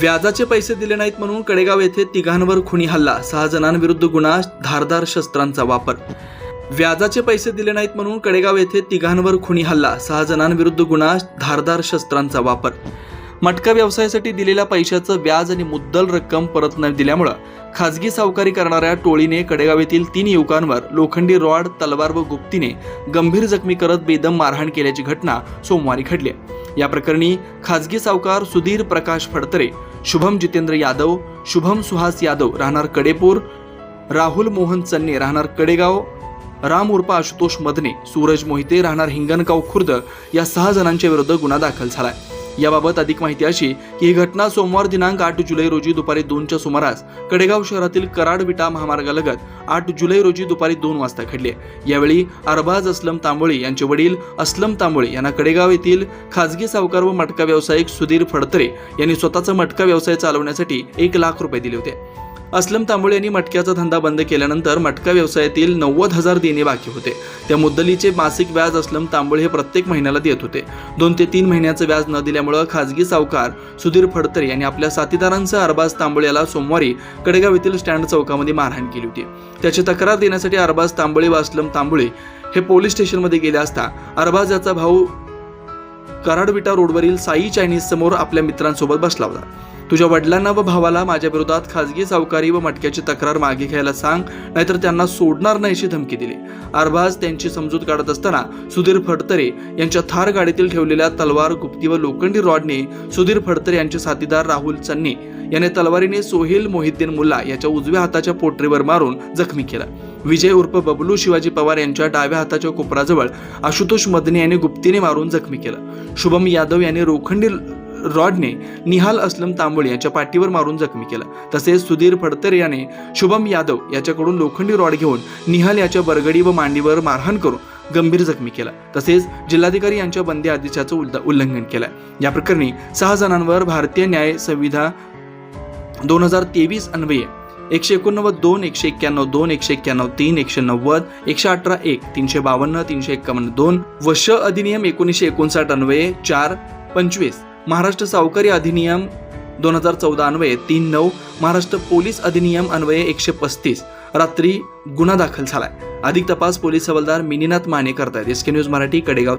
व्याजाचे पैसे दिले नाहीत म्हणून कडेगाव येथे तिघांवर खुनी हल्ला. सहा जणांविरुद्ध गुन्हा धारदार शस्त्रांचा वापर. व्याजाचे पैसे दिले नाहीत म्हणून कडेगाव येथे तिघांवर खुनी हल्ला. सहा जणांविरुद्ध गुन्हा धारदार शस्त्रांचा वापर. मटका व्यवसायासाठी दिलेल्या पैशाचं व्याज आणि मुद्दल रक्कम परत न दिल्यामुळं खाजगी सावकारी करणाऱ्या टोळीने कडेगाव येथील तीन युवकांवर लोखंडी रॉड तलवार व गुप्तीने गंभीर जखमी करत बेदम मारहाण केल्याची घटना सोमवारी घडली आहे. या प्रकरणी खाजगी सावकार सुधीर प्रकाश फडतरे शुभम जितेंद्र यादव शुभम सुहास यादव राहणार कडेपूर राहुल मोहन चन्ने राहणार कडेगाव राम उर्फ आशुतोष मदने सूरज मोहिते राहणार हिंगणगाव खुर्द या सहा जणांच्या विरुद्ध गुन्हा दाखल झाला आहे याबाबत अधिक माहिती अशी की ही घटना सोमवार दिनांक आठ जुलै रोजी दुपारी दोनच्या सुमारास कडेगाव शहरातील कराड विटा महामार्गालगत आठ जुलै रोजी दुपारी दोन वाजता घडली आहे. यावेळी अरबाज असलम तांबोळे यांचे वडील असलम तांबोळे यांना कडेगाव येथील खाजगी सावकार व मटका व्यावसायिक सुधीर फडतरे यांनी स्वतःचा मटका व्यवसाय चालवण्यासाठी एक लाख रुपये दिले होते असलम तांबोळे यांनी मटक्याचा धंदा बंद केल्यानंतर मटका व्यवसायातील नव्वद हजार देणे बाकी होते. त्या मुद्दलीचे मासिक व्याज असलम तांबोळे हे प्रत्येक महिन्याला देत होते. दोन ते तीन महिन्याचं व्याज न दिल्यामुळं खाजगी सावकार सुधीर फडतरे यांनी आपल्या साथीदारांसह अरबाज तांबोळे याला सोमवारी कडेगाव येथील स्टँड चौकामध्ये मारहाण केली होती. त्याची तक्रार देण्यासाठी अरबाज तांबोळे व असलम तांबोळे हे पोलीस स्टेशनमध्ये गेले असता अरबाज याचा भाऊ कराडविटा रोडवरील साई चायनीज समोर आपल्या मित्रांसोबत बसला होता. तुझ्या वडिलांना व भावाला माझ्या विरोधात खाजगी सावकारी व मटक्याची तक्रार मागे घ्यायला सांग नाहीतर त्यांना सोडणार नाही अशी धमकी दिली. अरबाज त्यांची समजूत काढत असताना सुधीर फडतरे यांच्या थार गाडीतील ठेवलेल्या तलवार गुप्ती व लोखंडी रॉडने सुधीर फडतरे यांचे साथीदार राहुल चन्ने याने तलवारीने सोहेल मोहिद्दीन मुल्ला याच्या उजव्या हाताच्या पोटरीवर मारून जखमी केला. विजय उर्फ बबलू शिवाजी पवार यांच्या डाव्या हाताच्या कोपराजवळ आशुतोष मदने याने गुप्तीने मारून जखमी केलं. शुभम यादव याने रोखंडी रॉडने निहाल असलम तांबोळे यांच्या पाठीवर मारून जखमी केला. तसेच सुधीर फडतर याने शुभम यादव याच्याकडून लोखंडी रॉड घेऊन निहाल याच्या बरगडी व मांडीवर मारहाण करून गंभीर जखमी केला. तसेच जिल्हाधिकारी यांच्या बंदी आदेशाचं उल्लंघन केलं. या प्रकरणी सहा जणांवर भारतीय न्याय संविधा दोन हजार तेवीस अन्वये. एकशे एकोणनव्वद दोन एकशे एक्क्याण्णव दोन एकशे एक्क्याण्णव तीन एकशे नव्वद एकशे अठरा एक तीनशे बावन्न तीनशे एक्कावन्न दोन. व श अधिनियम एकोणीसशे एकोणसाठ अन्वये. चार पंचवीस. महाराष्ट्र सावकारी अधिनियम दोन हजार चौदा अन्वये. तीन नऊ. महाराष्ट्र पोलीस अधिनियम अन्वये एकशे पस्तीस. रात्री गुन्हा दाखल झालाय. अधिक तपास पोलीस हवालदार मिनीनाथ माने करतायत S K news Marathi Kadegaon.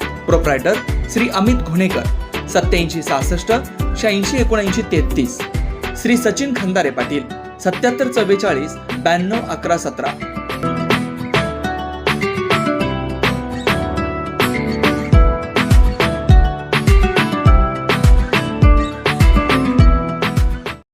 Proprietor Shri Amit घुणेकर सत्याऐंशी सहासष्ट शहाऐंशी एकोणऐंशी तेहतीस. श्री सचिन खंदारे पाटील सत्याहत्तर चव्वेचाळीस ब्याण्णव अकरा सतरा.